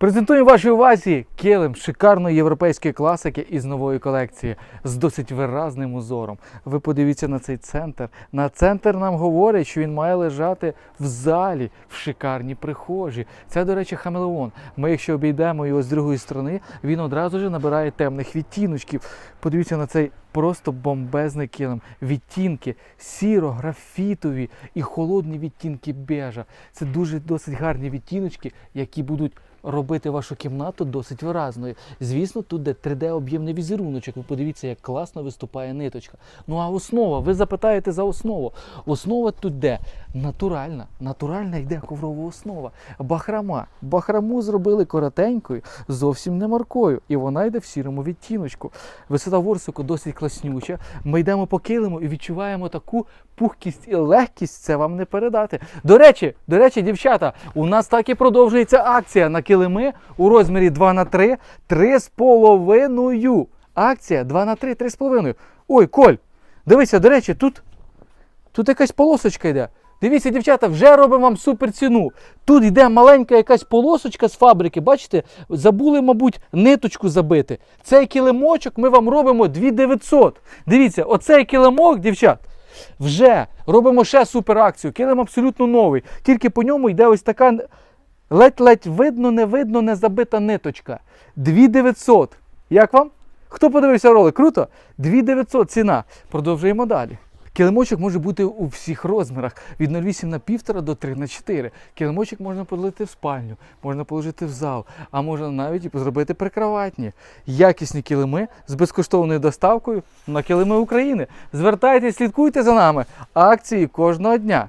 Презентуємо вашій увазі килим шикарної європейської класики із нової колекції з досить виразним узором. Ви подивіться на цей центр. На центр нам говорять, що він має лежати в залі, в шикарній прихожі. Це, до речі, хамелеон. Ми, якщо обійдемо його з другої сторони, він одразу ж набирає темних відтіночків. Подивіться на цей просто бомбезний килим. Відтінки сіро, графітові і холодні відтінки бежа. Це дуже досить гарні відтіночки, які будуть робити вашу кімнату досить виразною. Звісно, тут де 3D-об'ємний візеруночок. Ви подивіться, як класно виступає ниточка. Ну а основа, ви запитаєте за основу. Основа тут де? Натуральна. Натуральна йде коврова основа. Бахрама. Бахраму зробили коротенькою, зовсім не маркою. І вона йде в сірому відтіночку. Висота ворсику досить класнюча. Ми йдемо по килиму і відчуваємо таку пухкість і легкість. Це вам не передати. До речі, до речі, дівчата, у нас так і продовжується акція на килими у розмірі 2 на 3 3,5. Акція 2 на 3 3,5. Ой, Коль, дивися, до речі, тут, тут якась полосочка йде. Дивіться, дівчата, вже робимо вам супер ціну. Тут йде маленька якась полосочка з фабрики. Бачите, забули, мабуть, ниточку забити. Цей килимочок ми вам робимо 2900. Дивіться, оцей килимок, дівчат, вже робимо ще супер акцію. Килим абсолютно новий. Тільки по ньому йде ось така ледь-ледь видно, не видно, не забита ниточка. 2900. Як вам? Хто подивився ролик? Круто? 2900 ціна. Продовжуємо далі. Килимочок може бути у всіх розмірах від 0,8 на 1,5 до 3 на 4. Килимочок можна поділити в спальню, можна положити в зал, а можна навіть і зробити прикроватні. Якісні килими з безкоштовною доставкою на килими України. Звертайтесь, слідкуйте за нами. Акції кожного дня.